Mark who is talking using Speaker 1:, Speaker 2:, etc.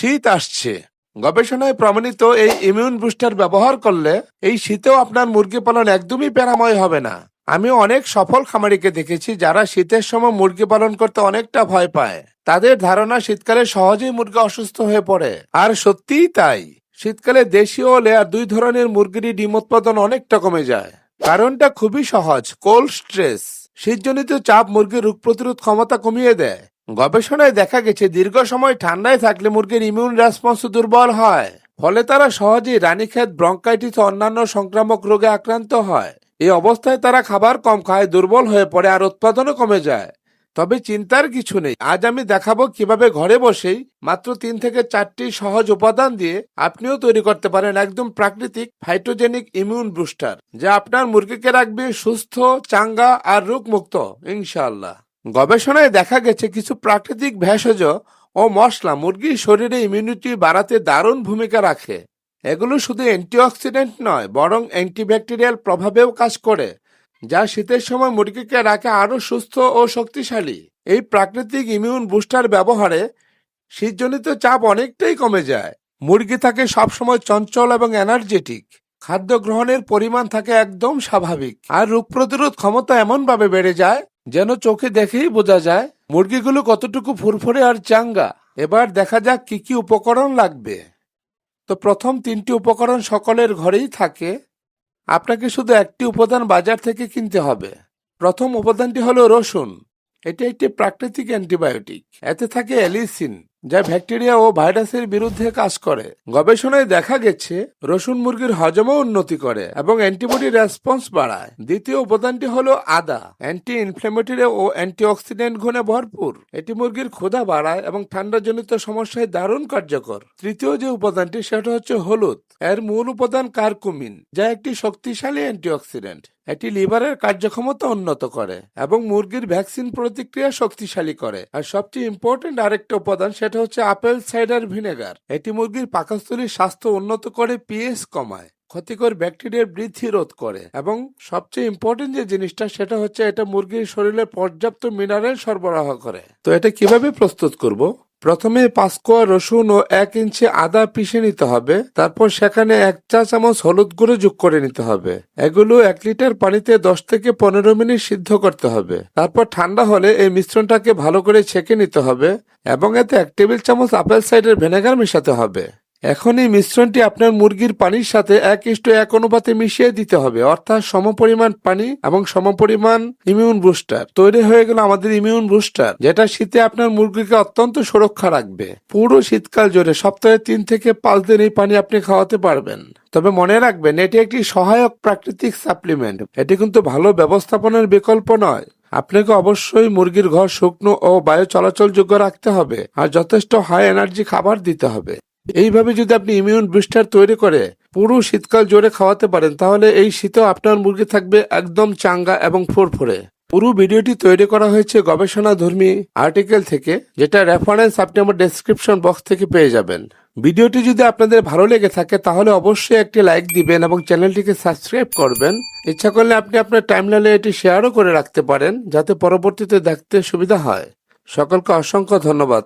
Speaker 1: শীত আসছে। গবেষণায় প্রমাণিত এই ইমিউন বুস্টার ব্যবহার করলে এই শীতেও আপনার মুরগি পালন একদমই প্যারাময় হবে না। আমি অনেক সফল খামারিকে দেখেছি যারা শীতের সময় মুরগি পালন করতে অনেকটা ভয় পায়। তাদের ধারণা শীতকালে সহজেই মুরগি অসুস্থ হয়ে পড়ে। আর সত্যিই তাই। শীতকালে দেশীয় ও লেয়ার দুই ধরনের মুরগিরই ডিম উৎপাদন অনেকটা কমে যায়। কারণটা খুবই সহজ কোল্ড স্ট্রেস শীতজনিত চাপ মুরগির রোগ প্রতিরোধ ক্ষমতা কমিয়ে দেয়। গবেষণায় দেখা গেছে, দীর্ঘ সময় ঠান্ডায় থাকলে মুরগির ইমিউন রেসপন্স দুর্বল হয়। ফলে তারা সহজেই রানীক্ষেত ব্রঙ্কাইটিস অন্যান্য সংক্রামক রোগে আক্রান্ত হয়। এই অবস্থায় তারা খাবার কম খায়, দুর্বল হয়ে পড়ে আর উৎপাদনও কমে যায়। তবে চিন্তার কিছু নেই। আজ আমি দেখাবো কীভাবে ঘরে বসেই মাত্র তিন থেকে চারটি সহজ উপাদান দিয়ে আপনিও তৈরি করতে পারেন একদম প্রাকৃতিক ফাইটোজেনিক ইমিউন বুস্টার যা আপনার মুরগিকে রাখবে সুস্থ, চাঙ্গা আর রোগমুক্ত, ইনশাআল্লাহ। গবেষণায় দেখা গেছে কিছু প্রাকৃতিক ভেষজ ও মশলা মুরগির শরীরে ইমিউনিটি বাড়াতে দারুণ ভূমিকা রাখে। এগুলো শুধু অ্যান্টিঅক্সিডেন্ট নয়, বরং অ্যান্টিব্যাকটেরিয়াল প্রভাবেও কাজ করে, যা শীতের সময় মুরগিকে রাখে আরও সুস্থ ও শক্তিশালী। এই প্রাকৃতিক ইমিউন বুস্টার ব্যবহারে শীতজনিত চাপ অনেকটাই কমে যায়। মুরগি থাকে সবসময় চঞ্চল এবং এনার্জেটিক খাদ্য গ্রহণের পরিমাণ থাকে একদম স্বাভাবিক। আর রোগ প্রতিরোধ ক্ষমতা এমনভাবে বেড়ে যায় যেন চোখে দেখেই বোঝা যায় মুরগিগুলো কতটুকু ফুরফুরে আর চাঙ্গা। এবার দেখা যাক কি কি উপকরণ লাগবে। তো প্রথম তিনটি উপকরণ সকলের ঘরেই থাকে। আপনাকে শুধু একটি উপাদান বাজার থেকে কিনতে হবে। প্রথম উপাদানটি হলো রসুন। এটি একটি প্রাকৃতিক অ্যান্টিবায়োটিক। এতে থাকে অ্যালিসিন। যা ব্যাকটেরিয়া ও ভাইরাসের বিরুদ্ধে কাজ করে। গবেষণায় দেখা গেছে, রসুন মুরগির হজমও উন্নতি করে এবং অ্যান্টিবডি রেসপন্স বাড়ায়। দ্বিতীয় উপাদানটি হলো আদা। অ্যান্টি ইনফ্লেমেটরি ও অ্যান্টিঅক্সিডেন্ট গুণে ভরপুর। এটি মুরগির ক্ষুধা বাড়ায় এবং ঠান্ডাজনিত সমস্যায় দারুণ কার্যকর। তৃতীয় যে উপাদানটি, সেটা হচ্ছে হলুদ। এর মূল উপাদান কার্কুমিন, যা একটি শক্তিশালী অ্যান্টিঅক্সিডেন্ট। এটি লিভারের কার্যক্ষমতা উন্নত করে এবং মুরগির ভ্যাকসিন প্রতিক্রিয়া শক্তিশালী করে। আর সবচেয়ে ইম্পর্টেন্ট আরেকটা উপাদান, সেটা হচ্ছে আপেল সাইডার ভিনেগার। এটি মুরগির পাকস্থলীর স্বাস্থ্য উন্নত করে পিএস কমায়, ক্ষতিকর ব্যাকটেরিয়ার বৃদ্ধি রোধ করে এবং সবচেয়ে ইম্পর্টেন্ট যে জিনিসটা, সেটা হচ্ছে এটা মুরগির শরীরে পর্যাপ্ত মিনারেল সরবরাহ করে। তো এটা কীভাবে প্রস্তুত করব? প্রথমে পাঁচ কোয়া রসুন ও এক ইঞ্চি আদা পিষে নিতে হবে। তারপর সেখানে এক চা চামচ হলুদ গুঁড়ো যোগ করে নিতে হবে। এগুলো এক লিটার পানিতে দশ থেকে পনেরো মিনিট সিদ্ধ করতে হবে। তারপর ঠান্ডা হলে এই মিশ্রণটাকে ভালো করে ছেঁকে নিতে হবে এবং এতে এক টেবিল চামচ আপেল সাইডের ভিনেগার মেশাতে হবে। এখন এই মিশ্রণটি আপনার মুরগির পানির সাথে এক ইষ্ট এক অনুপাতে মিশিয়ে দিতে হবে, অর্থাৎ সম সমপরিমাণ পানি এবং সমপরিমাণ ইমিউন বুস্টার তৈরি হয়ে গেল আমাদের ইমিউন বুস্টার যেটা শীতে আপনার মুরগিকে অত্যন্ত সুরক্ষা রাখবে। পুরো শীতকাল জুড়ে সপ্তাহে তিন থেকে পাঁচ দিন এই পানি আপনি খাওয়াতে পারবেন। তবে মনে রাখবেন, এটি একটি সহায়ক প্রাকৃতিক সাপ্লিমেন্ট এটি কিন্তু ভালো ব্যবস্থাপনার বিকল্প নয়। আপনাকে অবশ্যই মুরগির ঘর শুকনো ও বায়ু চলাচলযোগ্য রাখতে হবে, আর যথেষ্ট হাই এনার্জি খাবার দিতে হবে। এইভাবে যদি আপনি ইমিউন বুস্টার তৈরি করে পুরো শীতকাল জোরে খাওয়াতে পারেন, তাহলে এই শীতেও আপনার মুরগি থাকবে একদম চাঙ্গা এবং ফুরফুরে। পুরো ভিডিওটি তৈরি করা হয়েছে গবেষণা ধর্মী আর্টিকেল থেকে, যেটা রেফারেন্স আপনি আমার ডেসক্রিপশন বক্স থেকে পেয়ে যাবেন। ভিডিওটি যদি আপনাদের ভালো লেগে থাকে, তাহলে অবশ্যই একটি লাইক দিবেন এবং চ্যানেলটিকে সাবস্ক্রাইব করবেন। ইচ্ছা করলে আপনি আপনার টাইম টাইমলাইনে এটি শেয়ারও করে রাখতে পারেন, যাতে পরবর্তীতে দেখতে সুবিধা হয়। সকলকে অসংখ্য ধন্যবাদ।